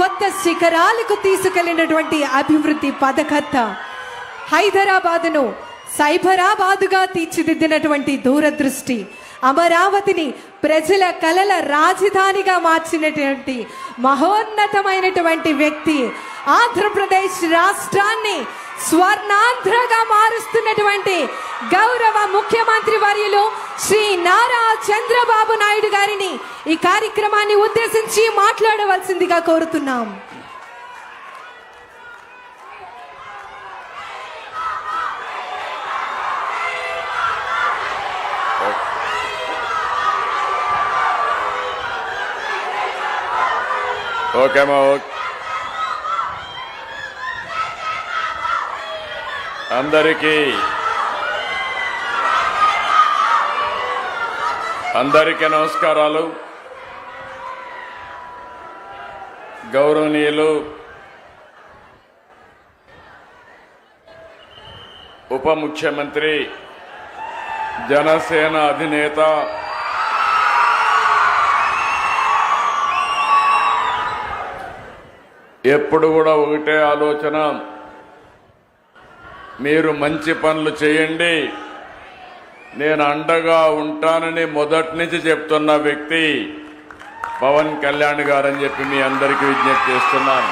కొత్త శిఖరాలకు తీసుకెళ్ళినటువంటి అభివృద్ధి పథకర్త హైదరాబాదును సైబరాబాదుగా తీర్చిదిద్దినటువంటి దూరదృష్టి అమరావతిని ప్రజల కలల రాజధానిగా మార్చినటువంటి మహోన్నతమైనటువంటి వ్యక్తి ఆంధ్రప్రదేశ్ రాష్ట్రాన్ని స్వర్ణాంధ్రగా మారుస్తున్నటువంటి గౌరవ ముఖ్యమంత్రి వర్యులు శ్రీ నారా చంద్రబాబు నాయుడు గారిని ఈ కార్యక్రమాన్ని ఉద్దేశించి మాట్లాడవలసిందిగా కోరుతున్నాం. ఓకే అందరికీ అందరికీ నమస్కారాలు. గౌరవనీయులు ఉప ముఖ్యమంత్రి జనసేన అధినేత ఎప్పుడు కూడా ఒకటే ఆలోచన. మీరు మంచి పనులు చేయండి. నేను అండగా ఉంటానని మొదటి నుంచి చెప్తున్న వ్యక్తి పవన్ కళ్యాణ్ గారని చెప్పి మీ అందరికీ విజ్ఞప్తి చేస్తున్నాను.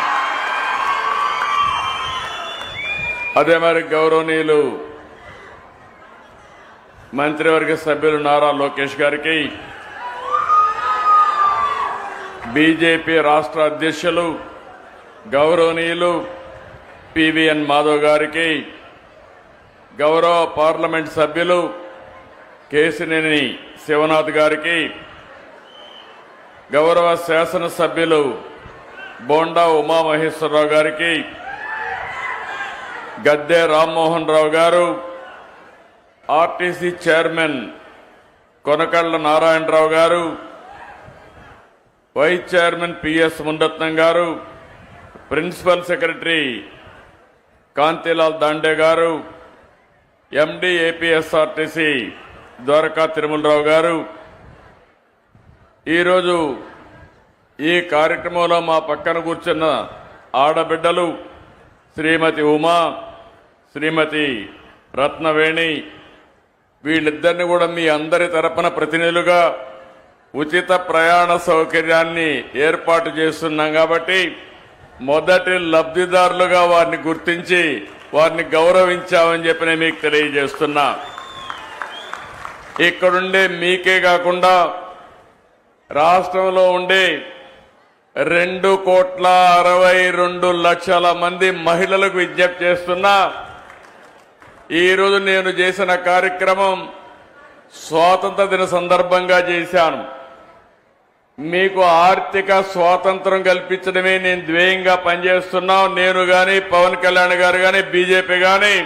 అదే మరి గౌరవనీయులు మంత్రివర్గ సభ్యులు నారా లోకేష్ గారికి బీజేపీ రాష్ట్ర అధ్యక్షులు గౌరవనీయులు పివిఎన్ మాధవ్ గారికి గౌరవ పార్లమెంట్ సభ్యులు కేసినేని శివనాథ్ గారికి గౌరవ శాసనసభ్యులు బోండా ఉమామహేశ్వరరావు గారికి గద్దె రామ్మోహన్ రావు గారు ఆర్టీసీ చైర్మన్ కొనకళ్ళ నారాయణరావు గారు వైస్ చైర్మన్ పిఎస్ మునరత్నం గారు ప్రిన్సిపల్ సెక్రటరీ కాంతిలాల్ దాండే గారు ఎండి ఏపీఎస్ఆర్టీసీ ద్వారకా తిరుమలరావు గారు ఈరోజు ఈ కార్యక్రమంలో మా పక్కన కూర్చున్న ఆడబిడ్డలు శ్రీమతి ఉమా శ్రీమతి రత్నవేణి వీళ్ళిద్దరిని కూడా మీ అందరి తరపున ప్రతినిధులుగా ఉచిత ప్రయాణ సౌకర్యాన్ని ఏర్పాటు చేస్తున్నాం కాబట్టి మొదటి లబ్ధిదారులుగా వారిని గుర్తించి వారిని గౌరవించామని చెప్పి నేను మీకు తెలియజేస్తున్నా. ఇక్కడుండే మీకే కాకుండా రాష్ట్రంలో ఉండే రెండు కోట్ల అరవై రెండు లక్షల మంది మహిళలకు విజ్ఞప్తి చేస్తున్నా ఈరోజు నేను చేసిన కార్యక్రమం స్వాతంత్ర దిన సందర్భంగా చేశాను. మీకు ఆర్థిక స్వాతంత్రం కల్పించడమే నేను ధ్యేయంగా పనిచేస్తున్నాం. నేను కానీ పవన్ కళ్యాణ్ గారు కానీ బీజేపీ కానీ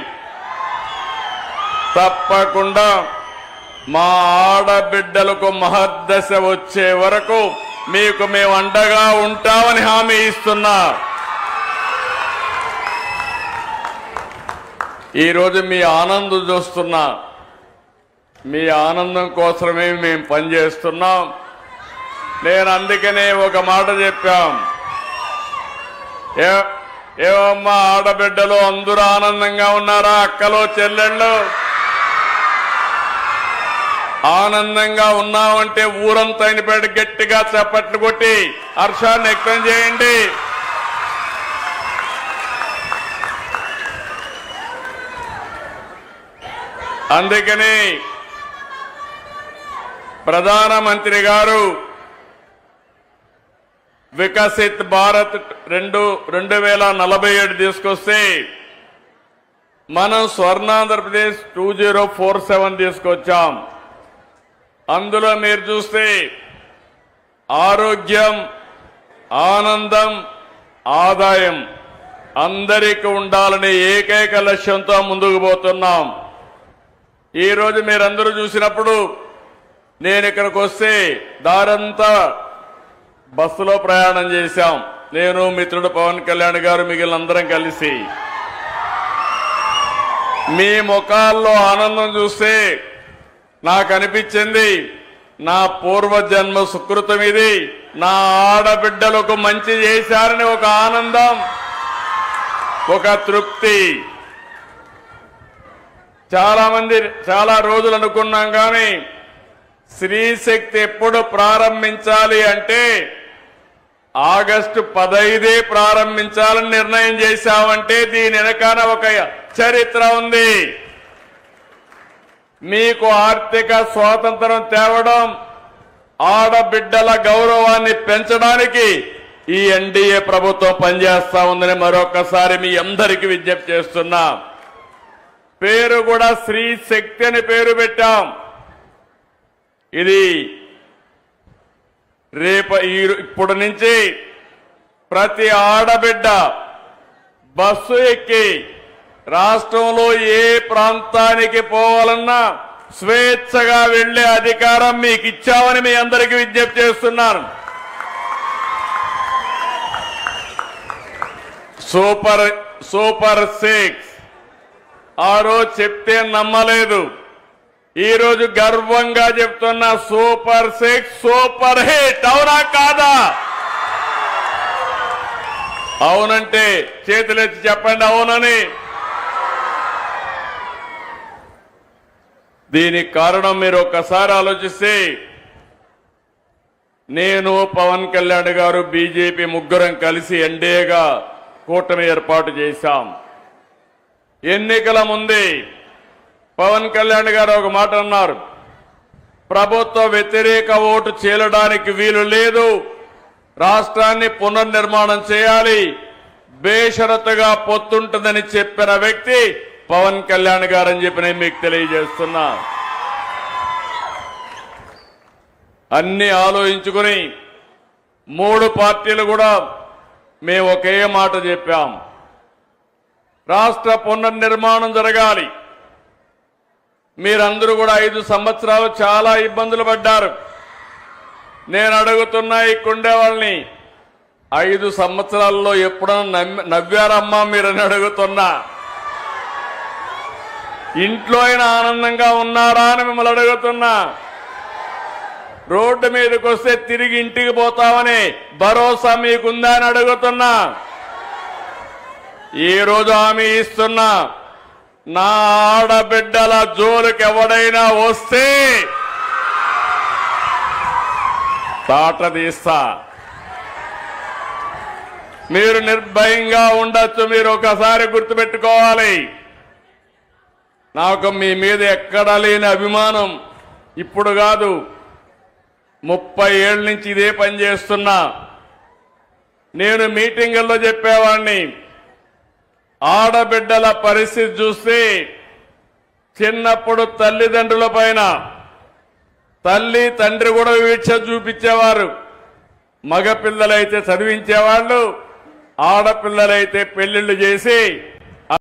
తప్పకుండా మా ఆడబిడ్డలకు మహద్దశ వచ్చే వరకు మీకు మేము అండగా ఉంటామని హామీ ఇస్తున్నా. ఈరోజు మీ ఆనందం చూస్తున్నా. మీ ఆనందం కోసమే మేము పనిచేస్తున్నాం నేను అందుకనే ఒక మాట చెప్పాం. ఏ- ఆడబిడ్డలు అందరూ ఆనందంగా ఉన్నారా అక్కలో చెల్లెళ్ళు? ఆనందంగా ఉన్నామంటే ఊరంతా అయినపేట గట్టిగా చప్పట్లు కొట్టి హర్షాన్ని వ్యక్తం చేయండి. అందుకని ప్రధానమంత్రి గారు వికసిత్ భారత్ రెండు రెండు వేల నలభై ఏడు తీసుకొస్తే మనం Swarnandhrapradesh two zero four seven తీసుకొచ్చాం. అందులో మీరు చూస్తే ఆరోగ్యం ఆనందం ఆదాయం అందరికీ ఉండాలనే ఏకైక లక్ష్యంతో ముందుకు పోతున్నాం. ఈరోజు మీరందరూ చూసినప్పుడు నేను ఇక్కడికి వస్తే దారంతా బస్సులో ప్రయాణం చేశాం. నేను మిత్రుడు పవన్ కళ్యాణ్ గారు మిగిలిన అందరం కలిసి. మీ ముఖాల్లో ఆనందం చూస్తే నాకు అనిపించింది నా పూర్వజన్మ సుకృతం ఇది నా ఆడబిడ్డలకు మంచి చేశారని ఒక ఆనందం ఒక తృప్తి. చాలా మంది చాలా రోజులు అనుకున్నాం కానీ స్త్రీశక్తి ఎప్పుడు ప్రారంభించాలి అంటే ఆగస్టు పదైదే ప్రారంభించాలని నిర్ణయం చేశామంటే దీని వెనకాల ఒక చరిత్ర ఉంది. మీకు ఆర్థిక స్వాతంత్రం తేవడం ఆడబిడ్డల గౌరవాన్ని పెంచడానికి ఈ ఎన్డీఏ ప్రభుత్వం పనిచేస్తా ఉందని మరొకసారి మీ అందరికీ విజ్ఞప్తి చేస్తున్నా. పేరు కూడా స్త్రీ శక్తి అని పేరు పెట్టాం. ఇది రేపు ఈ ఇప్పుడు నుంచి ప్రతి ఆడబిడ్డ బస్సు ఎక్కి రాష్ట్రంలో ఏ ప్రాంతానికి పోవాలన్నా స్వేచ్ఛగా వెళ్ళే అధికారం మీకు ఇచ్చామని మీ అందరికీ విజ్ఞప్తి చేస్తున్నాను. Super super six. ఆ రోజు చెప్తే నమ్మలేదు. ఈరోజు గర్వంగా చెప్తున్న సూపర్ సిక్స్ సూపర్ హిట్. అవునా కాదా? అవునంటే చేతులెత్తి చెప్పండి అవునని. దీనికి కారణం మీరు ఒక్కసారి ఆలోచిస్తే నేను పవన్ కళ్యాణ్ గారు బీజేపీ ముగ్గురం కలిసి ఎన్డీఏగా కూటమి ఏర్పాటు చేశాం. ఎన్నికల ముందే పవన్ కళ్యాణ్ గారు ఒక మాట అన్నారు. ప్రభుత్వ వ్యతిరేక ఓటు చీలడానికి వీలు లేదు. రాష్ట్రాన్ని పునర్నిర్మాణం చేయాలి. బేషరతుగా పొత్తుంటుందని చెప్పిన వ్యక్తి పవన్ కళ్యాణ్ గారని చెప్పి నేను మీకు తెలియజేస్తున్నా. అన్ని ఆలోచించుకుని మూడు పార్టీలు కూడా మేము ఒకే మాట చెప్పాం. రాష్ట్ర పునర్నిర్మాణం జరగాలి. మీరందరూ కూడా ఐదు సంవత్సరాలు చాలా ఇబ్బందులు పడ్డారు. నేను అడుగుతున్నా ఇక్కడుండే వాళ్ళని ఐదు సంవత్సరాల్లో ఎప్పుడన్నా నవ్వారమ్మా మీరని అడుగుతున్నా. ఇంట్లో అయినా ఆనందంగా ఉన్నారా అని మిమ్మల్ని అడుగుతున్నా. రోడ్డు మీదకి వస్తే తిరిగి ఇంటికి పోతామని భరోసా మీకుందా అని అడుగుతున్నా. ఈరోజు రోజు హామీ ఇస్తున్నా. నా ఆడబిడ్డల జోలికి ఎవడైనా వస్తే తాట తీస్తా. మీరు నిర్భయంగా ఉండొచ్చు మీరు ఒకసారి గుర్తుపెట్టుకోవాలి. నాకు మీ మీద ఎక్కడా లేని అభిమానం ఇప్పుడు కాదు. ముప్పై ఏళ్ళ నుంచి ఇదే పని చేస్తున్నా. నేను మీటింగుల్లో చెప్పేవాడిని ఆడబిడ్డల పరిస్థితి చూస్తే చిన్నప్పుడు తల్లిదండ్రుల పైన తల్లి తండ్రి కూడా వీక్ష చూపించేవారు. మగపిల్లలైతే చదివించేవాళ్ళు ఆడపిల్లలైతే పెళ్ళిళ్ళు చేసి